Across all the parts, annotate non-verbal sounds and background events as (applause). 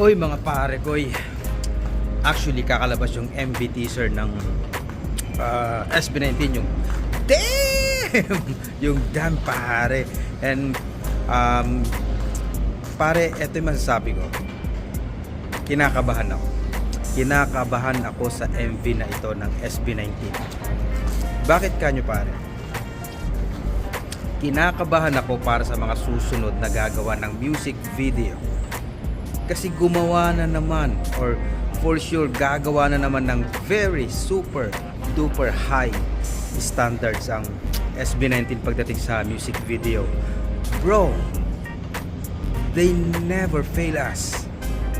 Oy mga pare koy. Actually kakalabas yung MV teaser ng ah, SB19 yung Damn! (laughs) yung damn pare. And um, pare, eto yung masasabi ko. Kinakabahan ako. Kinakabahan ako sa MV na ito ng SB19. Bakit kanyo pare? Kinakabahan ako para sa mga susunod na gagawa ng music video kasi gumawa na naman or for sure gagawa na naman ng very super duper high standards ang SB19 pagdating sa music video. Bro they never fail us.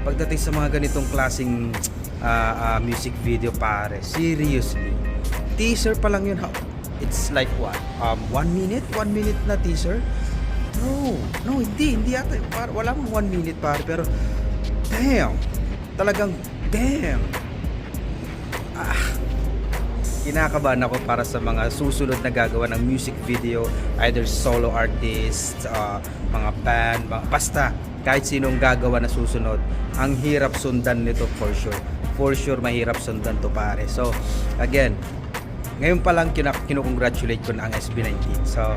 Pagdating sa mga ganitong klaseng ah, ah, music video pare seriously. Teaser pa lang yun it's like what? Um, one minute? One minute na teaser? No, no, hindi, hindi yata. Par, wala mong one minute pare, pero damn, talagang damn. Ah, kinakabahan ako para sa mga susunod na gagawa ng music video, either solo artist, ah, mga band, mga, basta kahit sinong gagawa na susunod, ang hirap sundan nito for sure. For sure, mahirap sundan to pare. So, again, ngayon pa lang kina- kinukongratulate ko na ang SB19. So,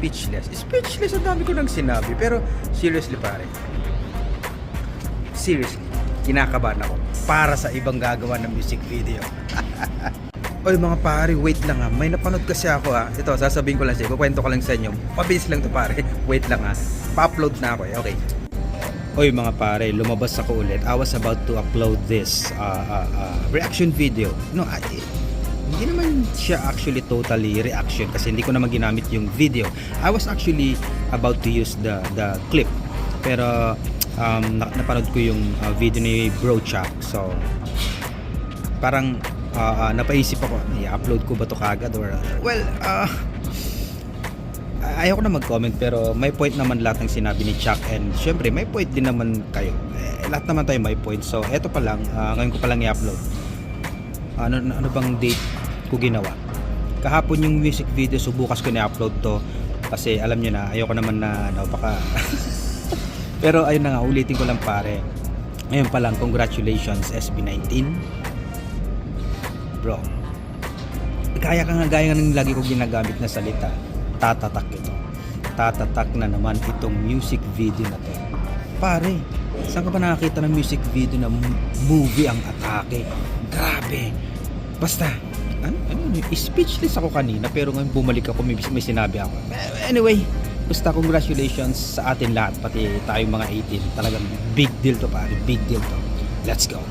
speechless. Speechless, ang dami ko nang sinabi. Pero, seriously pare. Seriously, kinakabahan ako para sa ibang gagawa ng music video. (laughs) Oy mga pare, wait lang ha. May napanood kasi ako ha. Ito, sasabihin ko lang sa iyo. Kukwento ko lang sa inyo. Pabilis lang to pare. (laughs) Wait lang ha. Pa-upload na ako eh. Okay. Oy mga pare, lumabas ako ulit. I was about to upload this uh, uh, uh, reaction video. No, I, hindi naman siya actually totally reaction kasi hindi ko naman ginamit yung video. I was actually about to use the the clip. Pero um, na- napanood ko yung uh, video ni Bro Chuck. So parang uh, uh, napaisip ako, i-upload ko ba to kagad or well, uh, ayaw ko na mag-comment pero may point naman lahat ng sinabi ni Chuck and syempre may point din naman kayo. Eh, lahat naman tayo may point. So eto pa lang, uh, ngayon ko pa lang i-upload ano, ano bang date ko ginawa? Kahapon yung music video so bukas ko na-upload to. Kasi alam nyo na ayoko naman na ano, (laughs) pero ayun na nga ulitin ko lang pare. Ngayon pa lang congratulations SB19 bro kaya ka nga gaya ng lagi ko ginagamit na salita tatatak ito. Tatatak na naman itong music video na to. Pare saan ka ba nakakita ng music video na movie ang atake? Grabe. Basta ano, ano, speechless ako kanina pero ngayon bumalik ako may, may sinabi ako. Anyway basta congratulations sa atin lahat pati tayong mga 18 talagang big deal to pare. Big deal to. Let's go